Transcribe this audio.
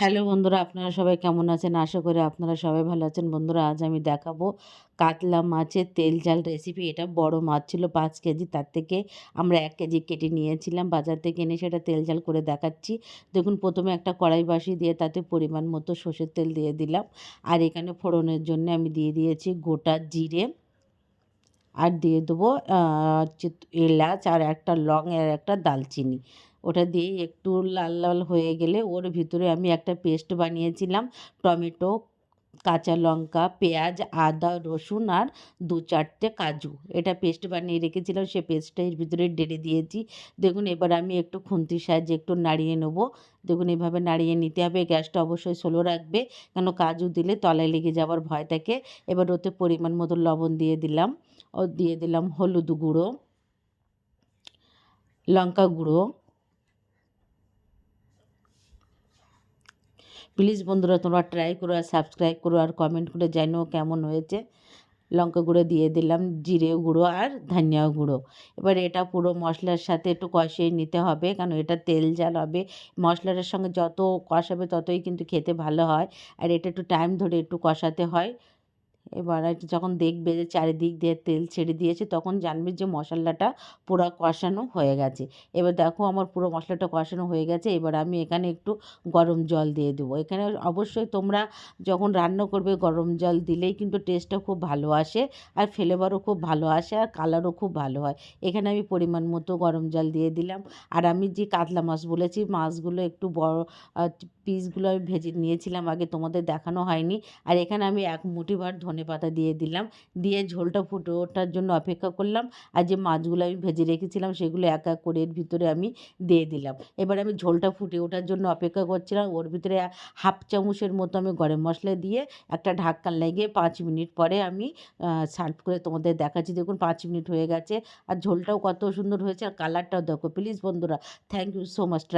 Hello বন্ধুরা, আপনারা সবাই কেমন আছেন? আশা করি আপনারা সবাই ভালো আছেন। বন্ধুরা, আজ আমি দেখাবো কাতলা মাছের তেল ঝাল রেসিপি এটা বড় মাছ ছিল, পাঁচ কেজি। তার থেকে আমরা এক কেজি কেটে নিয়েছিলাম। বাজার থেকে এনে সেটা তেল ঝাল করে দেখাচ্ছি। দেখুন, প্রথমে একটা কড়াই বাসি দিয়ে তাতে পরিমাণ মতো সর্ষের তেল দিয়ে দিলাম। আর এখানে ফোড়নের জন্য আমি দিয়ে দিয়েছি গোটা জিরে। আর দিয়ে দেবো এলাচ আর একটা লং আর একটা দালচিনি। ওটা দিয়ে একটু লাল লাল হয়ে গেলে ওর ভিতরে আমি একটা পেস্ট বানিয়েছিলাম। টমেটো, কাঁচা লঙ্কা, পেঁয়াজ, আদা, রসুন আর দু চারটে কাজু। এটা পেস্ট বানিয়ে রেখেছিলাম, সে পেস্টটা এর ভিতরে ডেলে দিয়েছি। দেখুন, এবার আমি একটু খুন্তির সাহায্যে একটু নাড়িয়ে নেব। দেখুন, এভাবে নাড়িয়ে নিতে হবে, গ্যাসটা অবশ্যই স্লো রাখবে, কেন কাজু দিলে তলায় লেগে যাওয়ার ভয় থাকে। এবার ওতে পরিমাণ মতো লবণ দিয়ে দিলাম। ও দিয়ে দিলাম হলুদ গুঁড়ো, লঙ্কা গুঁড়ো প্লিজ বন্ধুরা, তোমরা ট্রাই করো আর সাবস্ক্রাইব করো আর কমেন্ট করে জানো কেমন হয়েছে। লঙ্কা গুঁড়ো দিয়ে দিলাম, জিরে গুঁড়ো আর ধনিয়া গুঁড়ো। এবার এটা পুরো মশলার সাথে একটু কষিয়ে নিতে হবে, কারণ এটা তেল জাল হবে। মশলাটার সঙ্গে যত কষাবে ততই কিন্তু খেতে ভালো হয়। আর এটা একটু টাইম ধরে একটু কষাতে হয়। এবার যখন দেখবে যে চারিদিক দিয়ে তেল ছেড়ে দিয়েছে, তখন জানবে যে মশলাটা পুরো কষানো হয়ে গেছে। এবার দেখো আমার পুরো মশলাটা কষানো হয়ে গেছে, এবার আমি এখানে একটু গরম জল দিয়ে দেবো। এখানে অবশ্যই তোমরা যখন রান্না করবে গরম জল দিলেই কিন্তু টেস্টটা খুব ভালো আসে, আর ফ্লেভারও খুব ভালো আসে, আর কালারও খুব ভালো হয়। এখানে আমি পরিমাণ মতো গরম জল দিয়ে দিলাম। আর আমি যে কাতলা মাছ বলেছি, মাছগুলো একটু বড় পিসগুলো আমি ভেজে নিয়েছিলাম, আগে তোমাদের দেখানো হয়নি। আর এখানে আমি এক মুঠি ভার ধনে পাতা দিয়ে দিলাম। দিয়ে ঝোলটা ফুটে ওঠার জন্য অপেক্ষা করলাম। আর যে মাছগুলো আমি ভেজে রেখেছিলাম সেগুলো এক এক করে এর ভিতরে আমি দিয়ে দিলাম। এবার আমি ঝোলটা ফুটে ওঠার জন্য অপেক্ষা করছিলাম। ওর ভিতরে হাফ চামচের মতো আমি গরম মশলা দিয়ে একটা ঢাক্কান লাগিয়ে পাঁচ মিনিট পরে আমি সার্ভ করে তোমাদের দেখাচ্ছি। দেখুন, পাঁচ মিনিট হয়ে গেছে। আর ঝোলটাও কত সুন্দর হয়েছে। আর কালারটাও দেখো, প্লিজ বন্ধুরা। Thank you so much try